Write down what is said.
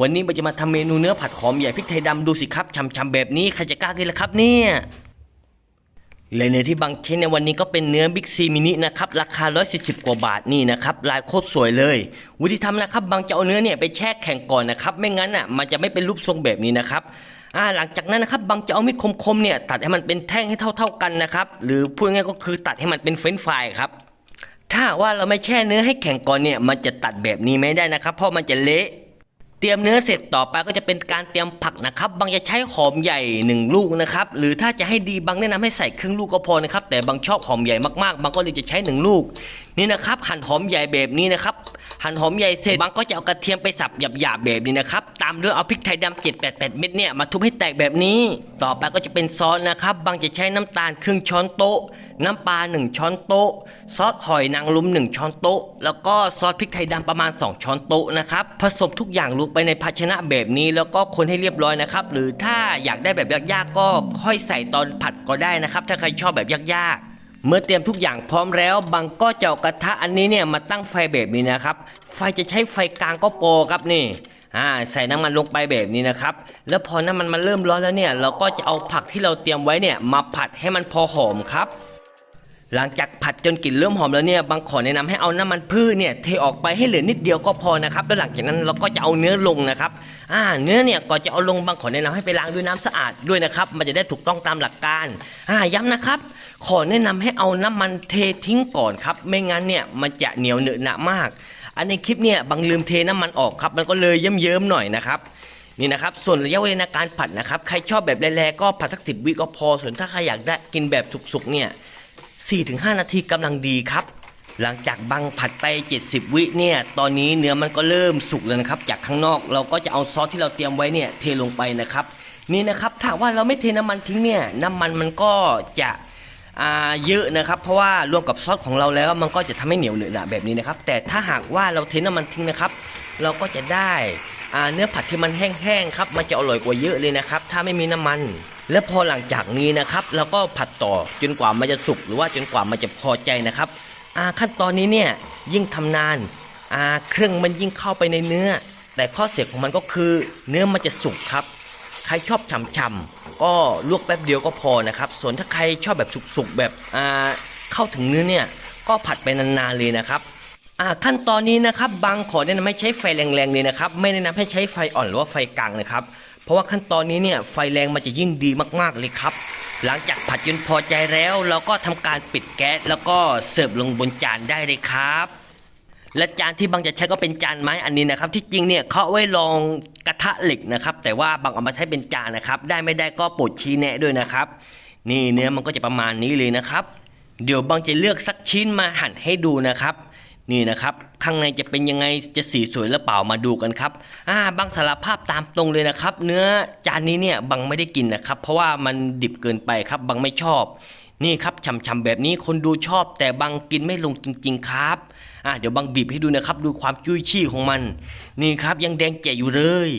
วันนี้เราจะมาทำเมนูเนื้อผัดหอมใหญ่พริกไทยดำดูสิครับช่ำๆแบบนี้ใครจะกล้ากินล่ะครับเนี่ยเลยเนื้อที่บางเช่นในวันนี้ก็เป็นเนื้อบิ๊กซีมินินะครับราคา 140 กว่าบาทนี่นะครับลายโคตรสวยเลย วิธีทำนะครับบางจะเอาเนื้อเนี่ยไปแช่แข็งก่อนนะครับไม่งั้นอะมันจะไม่เป็นรูปทรงแบบนี้นะครับอ่าหลังจากนั้นนะครับบางจะเอามีดคมๆเนี่ยตัดให้มันเป็นแท่งให้เท่า ๆกันนะครับหรือพูดง่ายก็คือตัดให้มันเป็นเฟรนฟรายครับถ้าว่าเราไม่แช่เนื้อให้แข็งก่อนเนี่ยมันจะตัดแบบนี้ไม่ได้นะครับเพราะมันจะเละ รียมเนื้อเสร็จต่อไปก็จะเป็นการเตรียมผักนะครับ บางจะใช้หอมใหญ่หนึ่งลูกนะครับ หรือถ้าจะให้ดีบางแนะนำให้ใส่ครึ่งลูกก็พอนะครับ แต่บางชอบหอมใหญ่มากๆ บางก็เลยจะใช้หนึ่งลูก นี่นะครับ หั่นหอมใหญ่แบบนี้นะครับ หั่นหอมใหญ่เสร็จบางก็จะเอากระเทียมไปสับหยาบๆแบบนี้นะครับ ตามด้วยเอาพริกไทยดำเจ็ดแปดแปดเม็ดเนี่ยมาทุบให้แตกแบบนี้ ต่อไปก็จะเป็นซอสนะครับ บางจะใช้น้ำตาลครึ่งช้อนโต๊ะ น้ำปลา 1 ช้อนโต๊ะ ซอสหอยนางรม1 ช้อนโต๊ะ แล้วก็ซอสพริกไทยดำประมาณ 2 ช้อนโต๊ะนะครับ ผสมทุกอย่างลงไปในภาชนะแบบนี้ แล้วก็คนให้เรียบร้อยนะครับ หรือถ้าอยากได้แบบยากๆก็ค่อยใส่ตอนผัดก็ได้นะครับ ถ้าใครชอบแบบยากๆเมื่อเตรียมทุกอย่างพร้อมแล้ว บางก็จะเอากระทะอันนี้เนี่ยมาตั้งไฟแบบนี้นะครับ ไฟจะใช้ไฟกลางก็โปรครับนี่อ่าใส่น้ำมันลงไปแบบนี้นะครับ แล้วพอน้ำมันมันเริ่มร้อนแล้วเนี่ย เราก็จะเอาผักที่เราเตรียมไว้เนี่ยมาผัดให้มันพอหอมครับ หลังจากผัดจนกลิ่นเริ่มหอมแล้วเนี่ยบางขอแนะนำให้เอาน้ำมันพืชเนี่ยเทออกไปให้เหลือนิดเดียวก็พอนะครับแล้วหลังจากนั้นเราก็จะเอาเนื้อลงนะครับอ่าเนื้อเนี่ยก่อนจะเอาลงบางขอแนะนำให้ไปล้างด้วยน้ำสะอาดด้วยนะครับมันจะได้ถูกต้องตามหลักการอ่าย้ำนะครับ ขอแนะนำให้เอาน้ำมันเททิ้งก่อนครับ ไม่งั้นเนี่ยมันจะเหนียวเหนอะหนะมาก อันในคลิปเนี่ยบางลืมเทน้ำมันออกครับ มันก็เลยเยิ้มๆหน่อยนะครับนี่นะครับ ส่วนระยะเวลาการผัดนะครับ ใครชอบแบบแรงๆก็ผัดสักสิบวิก็พอ ส่วนถ้าใครอยากได้กินแบบสุกๆเนี่ย 4-5 นาทีกำลังดีครับ หลังจากบังผัดไป 70 วิเนี่ย ตอนนี้เนื้อมันก็เริ่มสุกแล้วนะครับ จากข้างนอกเราก็จะเอาซอสที่เราเตรียมไว้เนี่ยเทลงไปนะครับ นี่นะครับถ้าว่าเราไม่เทน้ำมันทิ้งเนี่ยน้ำมันมันก็จะอ่าเยอะนะครับ เพราะว่ารวมกับซอสของเราแล้วมันก็จะทำให้เหนียวเหนอะหนะแบบนี้นะครับ แต่ถ้าหากว่าเราเทน้ำมันทิ้งนะครับ เราก็จะได้อ่าเนื้อผัดที่มันแห้งๆครับ มันจะอร่อยกว่าเยอะเลยนะครับ ถ้าไม่มีน้ำมัน และพอหลังจากนี้นะครับเราก็ผัดต่อจนกว่ามันจะสุกหรือว่าจนกว่ามันจะพอใจนะครับขั้นตอนนี้เนี่ยยิ่งทำนานาเครื่องมันยิ่งเข้าไปในเนื้อ แต่ข้อเสียของมันก็คือเนื้อมันจะสุกครับ ใครชอบฉ่ำๆก็ลวกแป๊บเดียวก็พอนะครับ ส่วนถ้าใครชอบแบบสุกๆแบบเข้าถึงเนื้อเนี่ยก็ผัดไปนานๆเลยนะครับขั้นตอนนี้นะครับบางขอแนะนำให้ใช้ไฟแรงๆเลยนะครับ ไม่แนะนำให้ใช้ไฟอ่อนหรือว่าไฟกลางนะครับ เพราะว่าขั้นตอนนี้เนี่ยไฟแรงมันจะยิ่งดีมากๆเลยครับ หลังจากผัดจนพอใจแล้ว เราก็ทำการปิดแก๊สแล้วก็เสิร์ฟลงบนจานได้เลยครับ และจานที่บางจะใช้ก็เป็นจานไม้อันนี้นะครับ ที่จริงเนี่ยเขาเอาไว้รองกระทะเหล็กนะครับ แต่ว่าบางเอามาใช้เป็นจานนะครับ ได้ไม่ได้ก็โปรดชี้แนะด้วยนะครับ นี่เนื้อมันก็จะประมาณนี้เลยนะครับ เดี๋ยวบางจะเลือกสักชิ้นมาหั่นให้ดูนะครับ นี่นะครับ ข้างในจะเป็นยังไงจะสีสวยหรือเปล่ามาดูกันครับอ่าบางสารภาพตามตรงเลยนะครับ เนื้อจานนี้เนี่ยบางไม่ได้กินนะครับ เพราะว่ามันดิบเกินไปครับบางไม่ชอบ นี่ครับฉ่ำๆแบบนี้คนดูชอบ แต่บางกินไม่ลงจริง ๆ ครับอ่าเดี๋ยวบางบีบให้ดูนะครับ ดูความจุ้ยชี่ของมัน นี่ครับยังแดงแก่อยู่เลย